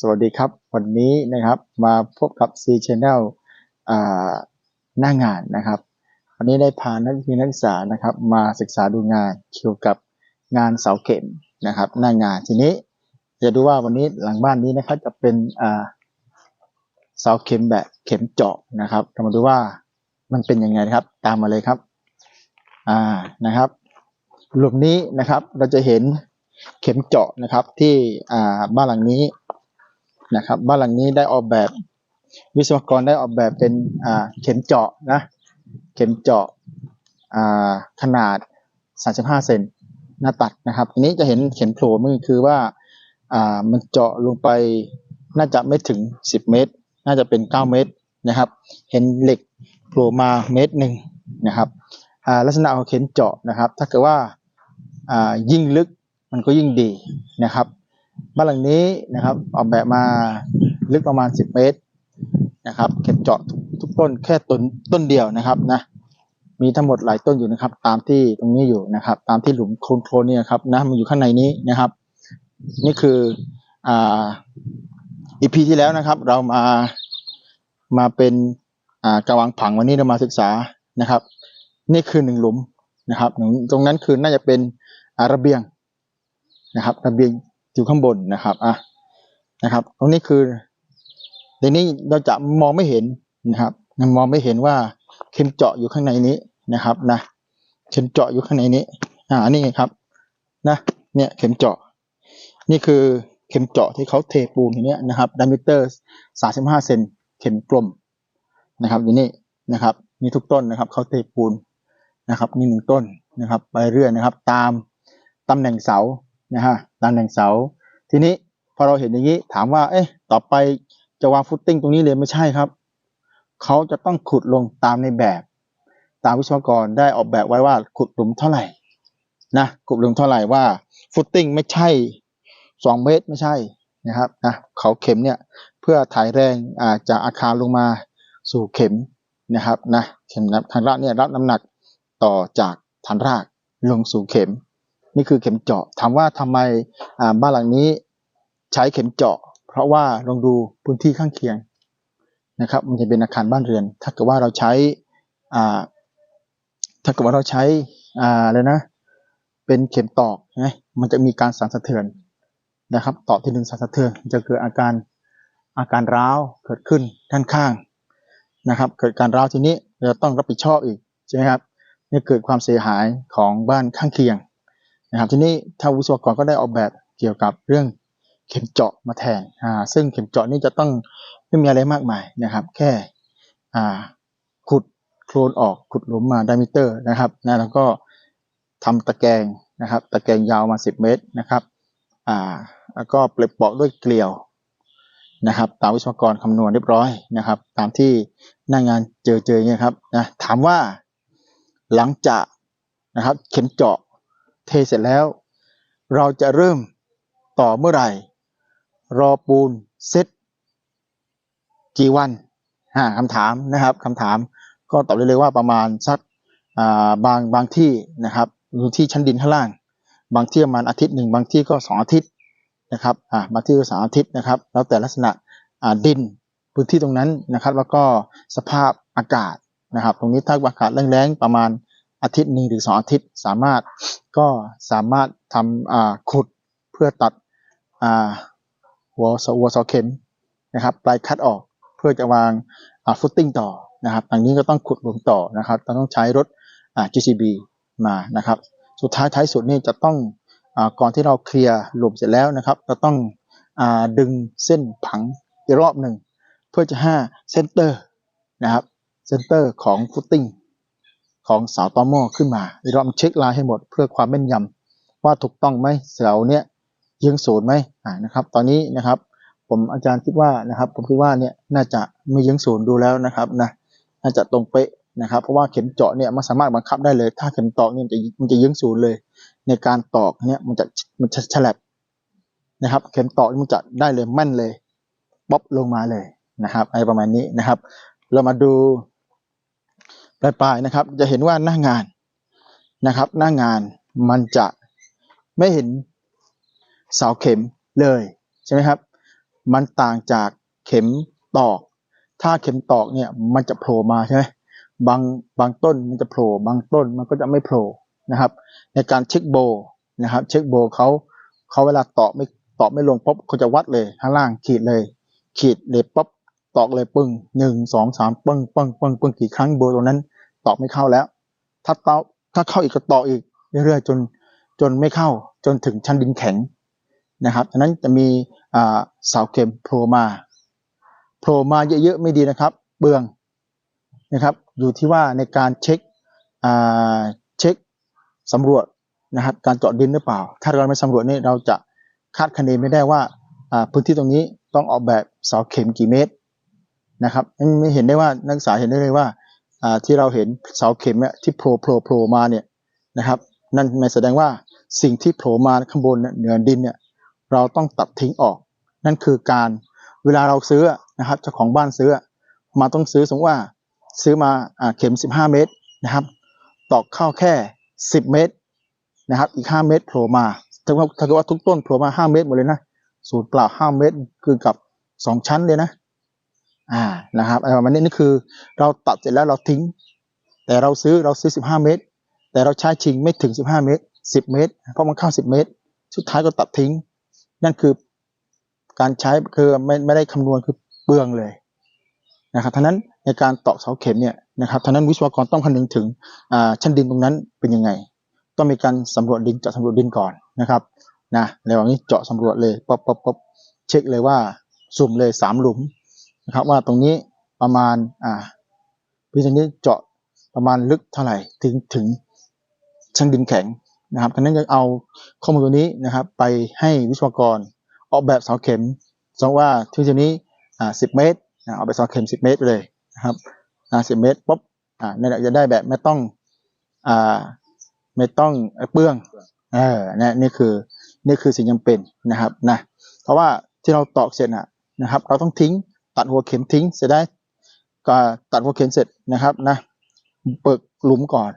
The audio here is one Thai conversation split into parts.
สวัสดีครับ วันนี้นะครับมาพบกับ C Channel หน้างานนะครับ วันนี้ได้พานักเรียนนักศึกษานะครับ มาศึกษาดูงานเกี่ยวกับงานเสาเข็มนะครับ หน้างานทีนี้จะดูว่าวันนี้หลังบ้านนี้นะครับจะเป็นเสาเข็มแบบเข็มเจาะนะครับเรามาดูว่ามันเป็นยังไงครับ ตามมาเลยครับอ่านะครับหลุมนี้นะครับเราจะเห็นเข็มเจาะนะครับที่บ้านหลังนี้ นะครับบ้านหลังนี้ได้ออกแบบ วิศวกรได้ออกแบบเป็นเข็มเจาะนะเข็มเจาะขนาด 35 เซนหน้าตัดนะครับอันนี้จะเห็นเข็มโผล่มือคือว่ามันเจาะลงไปน่าจะไม่ถึง 10 เมตร น่าจะเป็น 9 เมตรนะครับ เห็นเหล็กโผล่มาเมตรหนึ่งนะครับลักษณะของเข็มเจาะนะครับ ถ้าเกิดว่ายิ่งลึกมันก็ยิ่งดีนะครับ บ้านหลังนี้นะครับ ออกแบบมาลึกประมาณ 10 เมตรนะครับเก็บเจาะทุกต้นแค่ต้นต้นเดียวนะครับนะมีทั้งหมดหลายต้นอยู่นะครับ ตามที่ตรงนี้อยู่นะครับ ตามที่หลุมโคลนโคลนเนี่ยครับนะมันอยู่ข้างในนี้นะครับ นี่คืออ่าอีพีที่แล้วนะครับ เรามามาเป็นอ่ากระวังผังวันนี้เรามาศึกษานะครับ นี่คือหนึ่งหลุมนะครับหนึ่งตรงนั้นคือน่าจะเป็นอาระเบียงนะครับ ระเบียง อยู่ข้างบนนะครับอะนะครับ ตรงนี้คือในนี้เราจะมองไม่เห็นนะครับมองไม่เห็นว่าเข็มเจาะอยู่ข้างในนี้นะครับนะเข็มเจาะอยู่ข้างในนี้ อ่านี่ครับ นะเนี่ยเข็มเจาะ นี่คือเข็มเจาะที่เขาเทปูนอย่างเนี้ยนะครับดิเมเตอร์สามสิบห้าเซนเข็มกลมนะครับอยู่นี่นะครับมีทุกต้นนะครับเขาเทปูนนะครับนี่หนึ่งต้นนะครับ ไปเรื่อยนะครับ ตามตำแหน่งเสา นะฮะตำแหน่งเสา ทีนี้พอเราเห็นอย่างนี้ถามว่า เอ๊ะ ต่อไปจะวางฟุตติ้งตรงนี้เลยไม่ใช่ครับ เขาจะต้องขุดลงตามในแบบ ตามวิศวกรได้ออกแบบไว้ว่าขุดหลุมเท่าไหร่นะขุดหลุมเท่าไหร่ว่า ฟุตติ้งไม่ใช่สองเมตรไม่ใช่นะครับนะเขาเข็มเนี่ยเพื่อถ่ายแรงอาจากอาคารลงมาสู่เข็มนะครับนะเข็มทางรากเนี่ยรับน้ำหนักต่อจากฐานรากลงสู่เข็ม นี่คือเข็มเจาะถามว่าทำไมบ้านหลังนี้ใช้เข็มเจาะ เพราะว่าลองดูพื้นที่ข้างเคียงนะครับ มันจะเป็นอาคารบ้านเรือน ถ้าเกิดว่าเราใช้ถ้าเกิดว่าเราใช้อ่าอะไรนะ เป็นเข็มตอกนะมันจะมีการสั่นสะเทือนนะครับตอกที่หนึ่งสั่นสะเทือนจะเกิดอาการอาการร้าวเกิดขึ้นด้านข้างนะครับ เกิดการร้าวทีนี้เราต้องรับผิดชอบอีกใช่ไหมครับนี่เกิดความเสียหายของบ้านข้างเคียง นะครับทีนี้ทางวิศวกรก็ได้ออกแบบเกี่ยวกับเรื่องเข็มเจาะมาแทนอ่าซึ่งเข็มเจาะนี่จะต้องไม่มีอะไรมากมายนะครับ แค่อ่าขุดโคลนออกขุดหลุมมาไดมิเตอร์นะครับนะแล้วก็ทำตะแกรงนะครับ ตะแกรงยาวมา 10 เมตรนะครับอ่าแล้วก็เปลือกเปาะด้วยเกลียวนะครับ ตามวิศวกรคำนวณเรียบร้อยนะครับ ตามที่หน้างานเจอเจอเนี่ยครับนะถามว่าหลังจากนะครับเข็มเจาะ เทเสร็จแล้ว เราจะเริ่มต่อเมื่อไหร่ รอปูนเซ็ตกี่วันอ่าคำถามนะครับคำถามก็ตอบได้เลยว่าประมาณสักบางบางที่นะครับอยู่ที่ชั้นดินข้างล่าง บางที่ประมาณอาทิตย์หนึ่งบางที่ก็สองอาทิตย์นะครับอ่าบางที่ก็สาอาทิตย์นะครับ แล้วแต่ลักษณะดินพื้นที่ตรงนั้นนะครับ แล้วก็สภาพอากาศนะครับ ตรงนี้ถ้าอากาศแรงๆประมาณ อาทิตย์หนึ่งหรือสองอาทิตย์สามารถก็สามารถทำขุดเพื่อตัดหัวเสาหัวเสาเข็มนะครับปลายคัดออกเพื่อจะวางฟุตติ้งต่อนะครับทางนี้ก็ต้องขุดหลุมต่อนะครับต้องใช้รถ GCB มานะครับสุดท้ายท้ายสุดนี่จะต้องอก่อนที่เราเคลียร์หลุมเสร็จแล้วนะครับเราต้องอดึงเส้นผังอีกรอบหนึ่ง เพื่อจะให้เซนเตอร์นะครับเซนเตอร์ของฟุตติ้ง ของเสาต่อหม้อขึ้นมาเดี๋ยวเราเช็คลายให้หมดเพื่อความแม่นยำว่าถูกต้องไหมเสาเนี้ยยิงศูนย์ไหมอ่านะครับ ตอนนี้นะครับ ผมอาจารย์คิดว่านะครับ ผมคิดว่าเนี่ยน่าจะไม่ยิงศูนย์ดูแล้วนะครับนะน่าจะตรงเป๊ะนะครับ เพราะว่าเข็มเจาะเนี่ยมันสามารถบังคับได้เลย ถ้าเข็มตอกเนี่ยมันจะมันจะยิงศูนย์เลย ในการตอกเนี่ยมันจะมันจะฉลับนะครับ เข็มตอกมันจะได้เลยแม่นเลยป๊อปลงมาเลยนะครับอะไรประมาณนี้นะครับ เรามาดู ปลายๆนะครับ จะเห็นว่าหน้างานนะครับ หน้างานมันจะไม่เห็นเสาเข็มเลยใช่ไหมครับ มันต่างจากเข็มตอก ถ้าเข็มตอกเนี่ยมันจะโผล่มาใช่ไหมบางบางต้นมันจะโผล่บางต้นมันก็จะไม่โผล่นะครับ ในการเช็คโบนะครับ เช็คโบเขาเขาเวลาตอกไม่ตอกไม่ลงปุ๊บเขาจะวัดเลยข้างล่างขีดเลย ขีดเลยปุ๊บ ตอกเลยปึ้งหนึ่งสองสามปึ้งปึ้งปึ้งปึ้งกี่ครั้งโบว์ตรงนั้น ตอกไม่เข้าแล้ว ถ้าเตอกถ้าเข้าอีกก็ตอกอีกเรื่อยๆจนจนไม่เข้าจนถึงชั้นดินแข็งนะครับฉะนั้นจะมีเสาเข็มโผล่มาโผล่มาเยอะๆไม่ดีนะครับ เบืองนะครับ อยู่ที่ว่าในการเช็คเช็คสำรวจนะครับ การเจาะดินหรือเปล่า ถ้าเราไม่สำรวจนี่เราจะคาดคะเนไม่ได้ว่าพื้นที่ตรงนี้ต้องออกแบบเสาเข็มกี่เมตร นะครับไม่เห็นได้ว่านักศึกษาเห็นได้เลยว่าที่เราเห็นเสาเข็มที่โผล่โผล่โผล่มาเนี่ยนะครับนั่นหมายแสดงว่าสิ่งที่โผล่มาข้างบนเนี่ยเหนือดินเนี่ยเราต้องตัดทิ้งออก นั่นคือการเวลาเราซื้อนะครับเจ้าของบ้านซื้อมาต้องซื้อสมมติว่าซื้อมาอเข็ม 15 เมตรนะครับ ตอกเข้าแค่ 10 เมตรนะครับ อีก 5 เมตรโผล่มาถ้าว่าถ้าเกิดว่าทุกต้นโผล่มา 5 เมตรหมดเลยนะ สูตรเปล่า 5 เมตรคือกับ 2 ชั้นเลยนะ อ่านะครับอะไรประมาณนี้นี่คือเราตัดเสร็จแล้วเราทิ้ง แต่เราซื้อเราซื้อ 15 เมตร แต่เราใช้จริงไม่ถึง 15 เมตร 10 เมตร เพราะมันเข้า 10 เมตร สุดท้ายก็ตัดทิ้ง นั่นคือการใช้คือไม่ไม่ได้คำนวณคือเปลืองเลยนะครับทั้งนั้นในการตอกเสาเข็มเนี่ยนะครับทั้งนั้นวิศวกรต้องคำนึงถึงอ่าชั้นดินตรงนั้นเป็นยังไง ต้องมีการสำรวจดินเจาะสำรวจดินก่อนนะครับนะในวันนี้เจาะสำรวจเลยป๊บป๊บป๊บเช็คเลยว่าสุ่มเลยสามหลุม นะครับว่าตรงนี้ประมาณอ่าพิจารณาเจาะประมาณลึกเท่าไหร่ถึงถึงชั้นดินแข็งนะครับทั้งนั้นจะเอาข้อมูลตัวนี้นะครับไปให้วิศวกรออกแบบเสาเข็มสมมติว่าที่ชนี้อ่าสิบเมตรนะเอาไปเสาเข็มสิบเมตรไปเลยนะครับอ่าสิบเมตรปุ๊บอ่าเนี่นแหละจะได้แบบไม่ต้องอ่าไม่ต้องเปลืองเออนะนี่คือนี่คือสิ่งจำเป็นนะครับนะเพราะว่าที่เราตอกเสร็จนะนะครับ เราต้องทิ้ง ตัดหัวเข็มทิ้งเสร็จได้ก็ตัดหัวเข็มเสร็จนะครับนะเปิดหลุมก่อน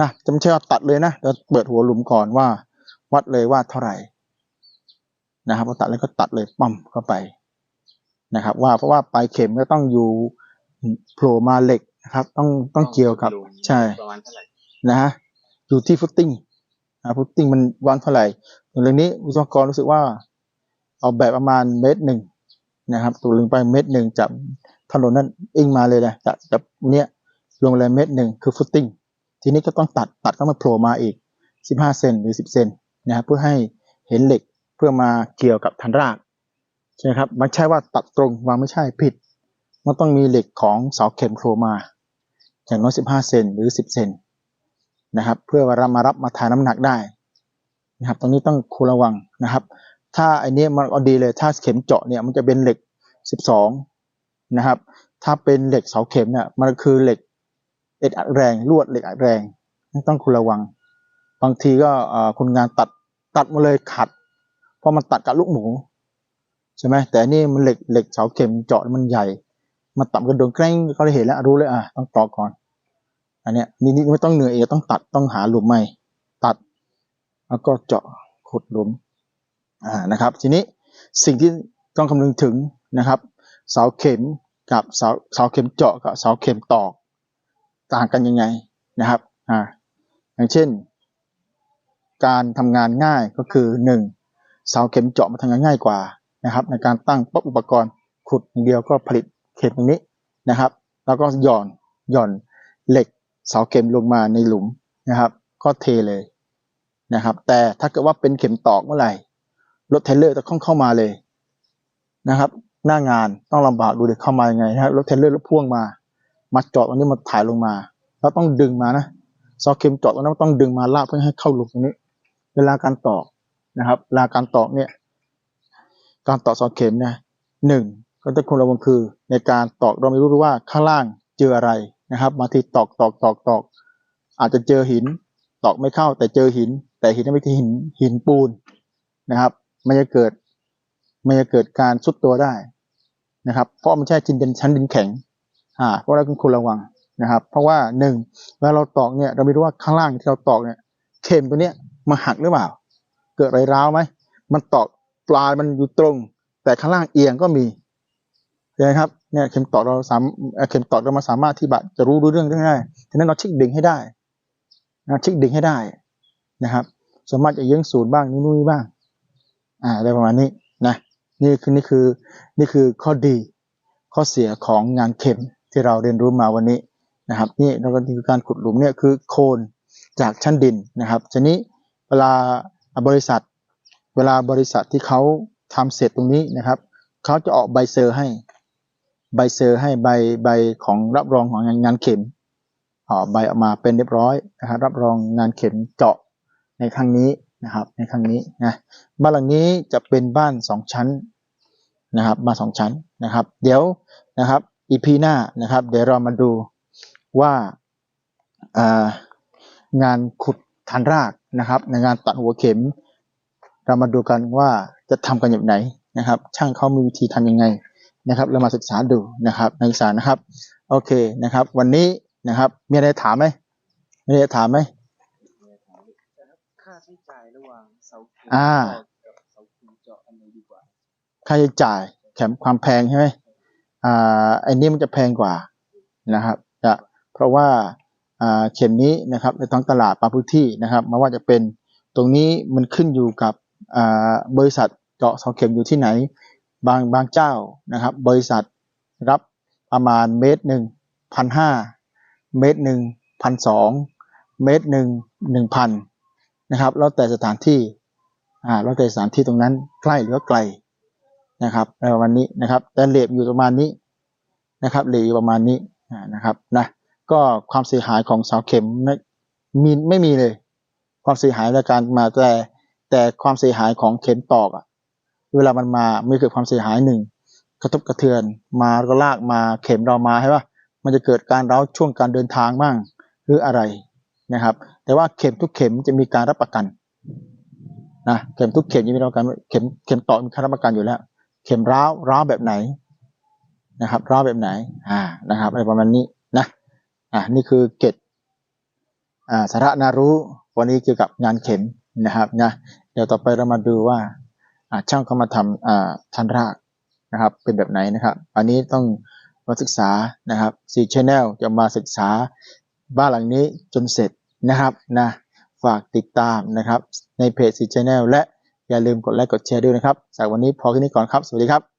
นะจะไม่ใช่ว่าตัดเลยนะเราเปิดหัวหลุมก่อนว่า วัดเลยว่าเท่าไหร่นะครับพอตัดแล้วก็ตัดเลยปั๊มเข้าไปนะครับ ว่าเพราะว่าปลายเข็มก็ต้องอยู่โผล่มาเหล็กนะครับ ต้องต้องเกี่ยวกับใช่ประมาณเท่าไหร่นะฮะอยู่ที่ฟุตติ้งอ่าฟุตติ้งมันวันเท่าไหร่อย่างเรื่องนี้วิศวกรรู้สึกว่า เอาแบบประมาณเมตรหนึ่ง นะครับตัวลงไปเมตรหนึ่งจากถนนนั้นอิงมาเลยนะจากจากเนี้ยลงเลยเมตรหนึ่งคือฟุตติ้งทีนี้ก็ต้องตัดตัดก็มาโผล่มาอีก 15 เซนหรือ 10 เซนนะครับเพื่อให้เห็นเหล็กเพื่อมาเกี่ยวกับฐานรากใช่ไหมครับมันใช่ว่าตัดตรงวางไม่ใช่ผิด มันต้องมีเหล็กของเสาเข็มโผล่มาอย่างน้อย 15 เซนหรือ 10 เซนนะครับเพื่อว่ารามารับมาถ่ายน้ำหนักได้นะครับตรงนี้ต้องควรระวังนะครับ ถ้าไอ้นี้มันเอาดีเลย ถ้าเข็มเจาะเนี่ยมันจะเป็นเหล็ก 12 นะครับ ถ้าเป็นเหล็กเสาเข็มเนี่ยมันคือเหล็กเอ็ดอัดแรงลวดเหล็กอัดแรงต้องคุณระวัง บางทีก็เอ่อคนงานตัดตัดมาเลยขัด เพราะมันตัดกับลูกหมูใช่ไหมแต่อันนี่มันเหล็กเหล็กเสาเข็มเจาะมันใหญ่มันต่ำกระโดนแกล้งก็เลยเห็นแล้วรู้เลยอะต้องต่อก่อน อันเนี้ยนี่นี่ไม่ต้องเหนื่อยเองต้องตัดต้องหาหลุมใหม่ ตัด แล้วก็เจาะขุดหลุม อ่านะครับ ทีนี้สิ่งที่ต้องคำนึงถึงนะครับเสาเข็มกับเสาเสาเข็มเจาะกับเสาเข็มตอกต่างกันยังไงนะครับอ่าอย่างเช่น การทำงานง่ายก็คือหนึ่งเสาเข็มเจาะมันทำงานง่ายกว่านะครับ ในการตั้งป๊บอุปกรณ์ขุดอย่างเดียวก็ผลิตเข็มตรงนี้นะครับ แล้วก็หย่อนหย่อนเหล็กเสาเข็มลงมาในหลุมนะครับ ก็เทเลยนะครับ แต่ถ้าเกิดว่าเป็นเข็มตอกเมื่อไหร่ รถเทรลเลอร์จะต้องเข้ามาเลยนะครับ หน้างานต้องลำบากดูเด็กเข้ามายังไงนะครับรถเทรลเลอร์รถพ่วงมา มาเจาะตรงนี้มาถ่ายลงมา แล้วต้องดึงมานะเสาเข็มเจาะตรงนั้นต้องดึงมาลากเพื่อให้เข้าหลุมตรงนี้ เวลาการตอกนะครับเวลาการตอกเนี่ยการตอกเสาเข็มเนี่ยหนึ่งก็ต้องควรระวังคือในการตอกเราไม่รู้ว่าข้างล่างเจออะไรนะครับบางทีตอกตอกตอกตอก อาจจะเจอหินตอกไม่เข้าแต่เจอหิน แต่หินนั้นไม่ใช่หินหินปูนนะครับ มันจะเกิด มันจะเกิดการซุดตัวได้นะครับ เพราะมันใช่จินเดนชั้นดินแข็ง อ่าเพราะเราต้องควรระวังนะครับ เพราะว่าหนึ่งเวลาเราตอกเนี่ยเราไม่รู้ว่าข้างล่างที่เราตอกเนี่ยเข็มตัวเนี้ยมาหักหรือเปล่า เกิดอะไรร้าวไหมมันตอกปลายมันอยู่ตรง แต่ข้างล่างเอียงก็มีนไหมครับเนี่ยเข็มตอดเราสามเอ่อเข็มตอดเรามาสามารถที่จะรู้รู้เรื่องเรื่องได้ฉะนั้นเราเช็คดึงให้ได้นะเช็คดึงให้ได้นะครับ สามารถจะเยื้องศูนย์บ้างนู่นนี่บ้าง อ่าอะไรประมาณนี้นะนี่คือนี่คือนี่คือข้อดีข้อเสียของงานเข็มที่เราเรียนรู้มาวันนี้นะครับนี่เราก็คือการขุดหลุมเนี่ยคือโคนจากชั้นดินนะครับทีนี้เวลาบริษัท เวลาบริษัทที่เขาทำเสร็จตรงนี้นะครับเขาจะออกใบเซอร์ให้ใบเซอร์ให้ใบใบของรับรองของงานงานเข็มออกใบออกมาเป็นเรียบร้อยนะครับรับรองงานเข็มเจาะในครั้งนี้ นะครับในครั้งนี้นะบ้านหลังนี้จะเป็นบ้านสองชั้นนะครับบ้านสองชั้นนะครับ เดี๋ยวนะครับอีพีหน้านะครับ เดี๋ยวเรามาดูว่างานขุดฐานรากนะครับ ในงานตัดหัวเข็ม เรามาดูกันว่าจะทำกันอย่างไหนนะครับ ช่างเขามีวิธีทำยังไงนะครับ เรามาศึกษาดูนะครับนักศึกษานะครับ โอเคนะครับ วันนี้นะครับมีอะไรถามไหมมีอะไรถามไหม ว่าค่าใช้จ่ายแถมความแพงใช่ไหมอ่าไอ้นี่มันจะแพงกว่านะครับจะเพราะว่าอ่าเข็มนี้นะครับในท้องตลาดบาพื้นที่นะครับไมาว่าจะเป็นตรงนี้มันขึ้นอยู่กับอ่าบริษัทเจาะเสาเข็มอยู่ที่ไหน บางบางเจ้านะครับ บริษัทรับประมาณเมตรหนึ่งพันห้าเมตรหนึ่งพันสองเมตรหนึ่งหนึ่งพันนะครับแล้วแต่สถานที่ อ่าแล้วแต่สถานที่ตรงนั้นใกล้หรือว่าไกลนะครับในประมาณนี้นะครับ แต่เลทอยู่ประมาณนี้นะครับเลทอยู่ประมาณนี้นะครับนะก็ความเสียหายของเสาเข็มไม่มีไม่มีเลย ความเสียหายในการมาแต่แต่ความเสียหายของเข็มตอกอะเวลามันมาไม่เกิดความเสียหายหนึ่งกระทบกระเทือน มาก็ลากมาเข็มเรามาใช่ปะมันจะเกิดการร้าช่วงการเดินทางบ้างหรืออะไรนะครับ แต่ว่าเข็มทุกเข็มจะมีการรับประกัน นะเข็มทุกเข็มจะมีรับประกันเข็มเข็มต่อมีการรับประกันอยู่แล้ว เข็มร้าวร้าวแบบไหนนะครับร้าวแบบไหนอ่านะครับอะไรประมาณนี้นะอ่านี่คือเกตอ่าสาระนารู้วันนี้เกี่ยวกับงานเข็มนะครับนะเดี๋ยวต่อไปเรามาดูว่าอ่าช่างเขามาทำอ่าทันรากนะครับเป็นแบบไหนนะครับ อันนี้ต้องมาศึกษานะครับซีชแนลจะมาศึกษาบ้านหลังนี้จนเสร็จนะครับนะ ฝากติดตามนะครับในเพจซีชแนลและอย่าลืมกดไลค์กดแชร์ด้วยนะครับสำหรับวันนี้พอแค่นี้ก่อนครับ สวัสดีครับ